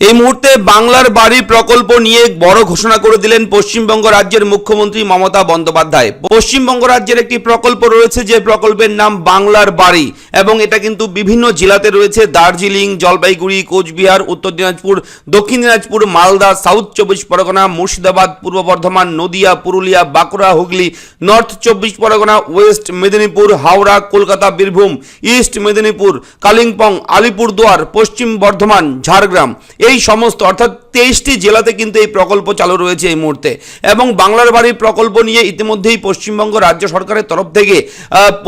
এই মুহূর্তে বাংলার বাড়ি প্রকল্প নিয়ে বড় ঘোষণা করে দিলেন পশ্চিমবঙ্গ রাজ্যের মুখ্যমন্ত্রী মমতা বন্দ্যোপাধ্যায়। পশ্চিমবঙ্গ রাজ্যের একটি প্রকল্প রয়েছে যে প্রকল্পের নাম বাংলার বাড়ি এবং এটা কিন্তু বিভিন্ন জেলাতে রয়েছে। দার্জিলিং, জলপাইগুড়ি, কোচবিহার, উত্তর দিনাজপুর, দক্ষিণ দিনাজপুর, মালদা, সাউথ চব্বিশ পরগনা, মুর্শিদাবাদ, পূর্ব বর্ধমান, নদিয়া, পুরুলিয়া, বাঁকুড়া, হুগলি, নর্থ চব্বিশ পরগনা, ওয়েস্ট মেদিনীপুর, হাওড়া, কলকাতা, বীরভূম, ইস্ট মেদিনীপুর, কালিম্পং, আলিপুরদুয়ার, পশ্চিম বর্ধমান, ঝাড়গ্রাম। এই সমস্ত অর্থাৎ তেইশটি জেলাতে কিন্তু এই প্রকল্প চালু রয়েছে এই মুহূর্তে। এবং বাংলার বাড়ির প্রকল্প নিয়ে ইতিমধ্যেই পশ্চিমবঙ্গ রাজ্য সরকারের তরফ থেকে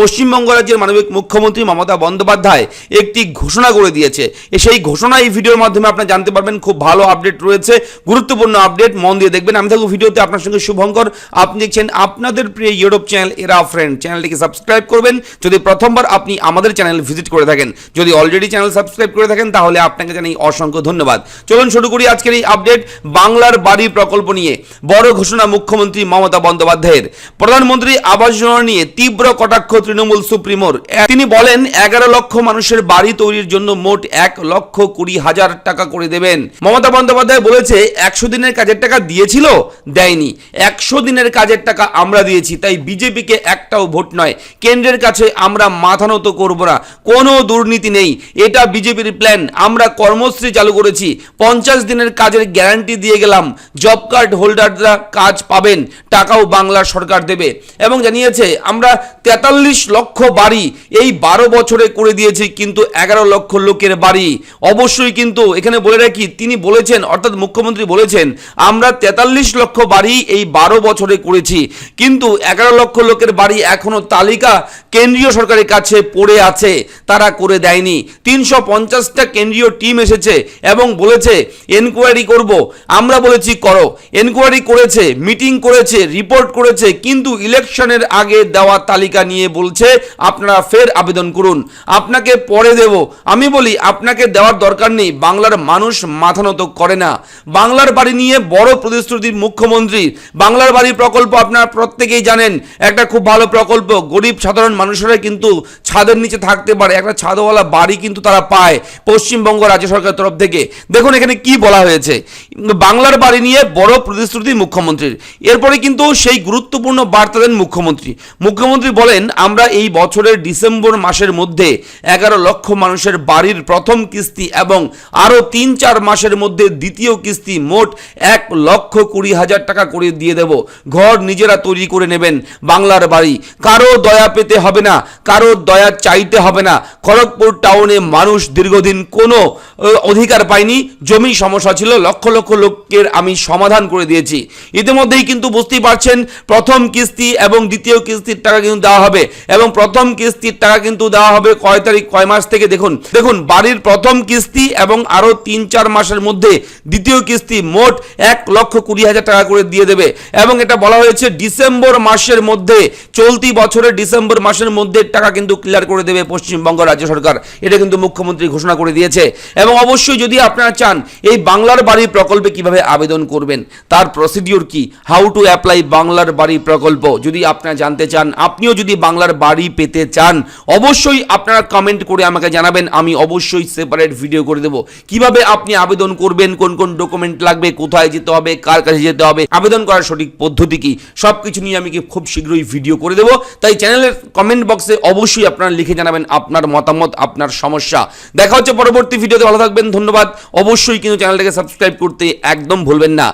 পশ্চিমবঙ্গ রাজ্যের মানবিক মুখ্যমন্ত্রী মমতা বন্দ্যোপাধ্যায় একটি ঘোষণা করে দিয়েছে। সেই ঘোষণা এই ভিডিওর মাধ্যমে আপনারা জানতে পারবেন, খুব ভালো আপডেট রয়েছে, গুরুত্বপূর্ণ আপডেট, মন দিয়ে দেখবেন। আমি থাকব ভিডিওতে আপনার সঙ্গে শুভঙ্কর। আপনি দেখছেন আপনাদের প্রিয় ইউরোপ চ্যানেল এরা ফ্রেন্ড চ্যানেলটিকে সাবস্ক্রাইব করবেন। যদি প্রথমবার আপনি আমাদের চ্যানেল ভিজিট করে থাকেন, যদি অলরেডি চ্যানেল সাবস্ক্রাইব করে থাকেন, তাহলে আপনাকে জানাই অসংখ্য ধন্যবাদ। চলুন শুরু করি আজকের এই আপডেট বাংলার বাড়ি প্রকল্প নিয়ে। বড় ঘোষণা মুখ্যমন্ত্রী মমতা বন্দ্যোপাধ্যায়ের। প্রধানমন্ত্রী আবাস যোজনা নিয়ে তীব্র কটাক্ষ তৃণমূল সুপ্রিমোর। তিনি বলেন, এগারো লক্ষ মানুষের বাড়ি তৈরির জন্য মোট এক লক্ষ কুড়ি হাজার টাকা করে দেবেন। মমতা বন্দ্যোপাধ্যায় বলেছে, একশো দিনের কাজের টাকা দিয়েছিল, দেয়নি। একশো দিনের কাজের টাকা আমরা দিয়েছি, তাই বিজেপিকে একটাও ভোট নয়। কেন্দ্রের কাছে আমরা মাথা নত করব না। কোনো দুর্নীতি নেই। এটা বিজেপির প্ল্যান আমরা কর্মশ্রী চালু করেছি। পঞ্চাশ দিনের কাজের গ্যারান্টি দিয়ে গেলাম। জব কার্ড হোল্ডাররা কাজ পাবেন, টাকাও বাংলার সরকার দেবে। এবং জানিয়েছে, আমরা তেতাল্লিশ লক্ষ বাড়ি এই বারো বছরে করে দিয়েছি, কিন্তু এগারো লক্ষ লোকের বাড়ি। অবশ্যই কিন্তু এখানে বলে রাখি, তিনি বলেছেন, অর্থাৎ মুখ্যমন্ত্রী বলেছেন, আমরা তেতাল্লিশ লক্ষ বাড়ি এই বারো বছরে করেছি, কিন্তু এগারো লক্ষ লোকের বাড়ি এখনও তালিকা কেন্দ্রীয় সরকারের কাছে পড়ে আছে, তারা করে দেয়নি। তিনশো পঞ্চাশটা কেন্দ্রীয় টিম এসেছে এবং বলেছে এনকোয়ারি করব। আমরা বলেছি, করো। এনকোয়ারি করেছে মিটিং করেছে রিপোর্ট করেছে, কিন্তু ইলেকশনের আগে দেওয়া তালিকা নিয়ে বলছে, আপনারা ফের আবেদন করুন। আপনাকে পরে দেব। আমি বলি, আপনাকে দেওয়ার দরকার নেই। বাংলার মানুষ মাথা নত করে না। বাংলার বাড়ি নিয়ে বড় প্রতিশ্রুতি মুখ্যমন্ত্রী। বাংলার বাড়ি প্রকল্প আপনারা প্রত্যেকেই জানেন, একটা খুব ভালো প্রকল্প। গরিব, সাধারণ মানুষেরা কিন্তু ছাদের নিচে থাকতে পারে। একটা ছাদওয়ালা বাড়ি কিন্তু তারা পায় পশ্চিমবঙ্গ রাজ্য সরকারের তরফ থেকে। দেখুন এখানে কি বলা হয়েছে। বাংলার বাড়ি নিয়ে বড় প্রতিশ্রুতি মুখ্যমন্ত্রীর। এরপরে কিন্তু সেই গুরুত্বপূর্ণ বার্তা দেন মুখ্যমন্ত্রী। মুখ্যমন্ত্রী বলেন, আমরা এই বছরের ডিসেম্বর মাসের মধ্যে এগারো লক্ষ মানুষের বাড়ির প্রথম কিস্তি এবং আরও তিন চার মাসের মধ্যে দ্বিতীয় কিস্তি মোট এক লক্ষ কুড়ি হাজার টাকা করে দিয়ে দেব। ঘর নিজেরা তৈরি করে নেবেন বাংলার বাড়ি। কারও দয়া পেতে হবে না, কারও দয়া চাইতে হবে না। খড়গপুর টাউনে মানুষ দীর্ঘদিন কোনো, অধিকার পায়নি, জমি সমস্যা ছিল লক্ষ লক্ষ লোকের আমি সমাধান করে দিয়েছি। ইতিমধ্যেই কিন্তু বুঝতেই পারছেন, প্রথম কিস্তি এবং দ্বিতীয় কিস্তির টাকা কিন্তু দেওয়া হবে। এবং প্রথম কিস্তির টাকা কিন্তু দেওয়া হবে কয় তারিখ, কয় মাস থেকে। দেখুন দেখুন, বাড়ির প্রথম কিস্তি এবং আরও তিন চার মাসের মধ্যে দ্বিতীয় কিস্তি মোট এক লক্ষ কুড়ি হাজার টাকা করে দিয়ে দেবে। এবং এটা বলা হয়েছে ডিসেম্বর মাসের মধ্যে, চলতি বছরের ডিসেম্বর মাসের মধ্যে টাকা কিন্তু ক্লিয়ার করে দেবে পশ্চিমবঙ্গ রাজ্য সরকার। এটা কিন্তু মুখ্যমন্ত্রী ঘোষণা করে দিয়েছে। এবং অবশ্যই যদি আপনারা চান, এই বাংলার বাড়ি প্রকল্পে কীভাবে আবেদন করবেন? তার প্রসিডিওর কি? হাউ টু অ্যাপ্লাই বাংলার বাড়ি প্রকল্প? যদি আপনারা জানতে চান, আপনিও যদি বাংলার বাড়ি পেতে চান, অবশ্যই আপনারা কমেন্ট করে আমাকে জানাবেন, আমি অবশ্যই সেপারেট ভিডিও করে দেবো। কীভাবে আপনি আবেদন করবেন, কোন কোন ডকুমেন্ট লাগবে, কোথায় যেতে হবে, কার কাছে যেতে হবে, আবেদন করার সঠিক পদ্ধতি কি সব কিছু নিয়ে আমি কি খুব শীঘ্রই ভিডিও করে দেবো। তাই চ্যানেলের কমেন্ট বক্সে অবশ্যই আপনারা লিখে জানাবেন আপনার মতামত, আপনার সমস্যা। দেখা হচ্ছে পরবর্তী ভিডিওতে ভালো থাকবেন, ধন্যবাদ। অবশ্যই কিন্তু চ্যানেলটাকে সাবস্ক্রাইব করতে একদম ভুলবেন না।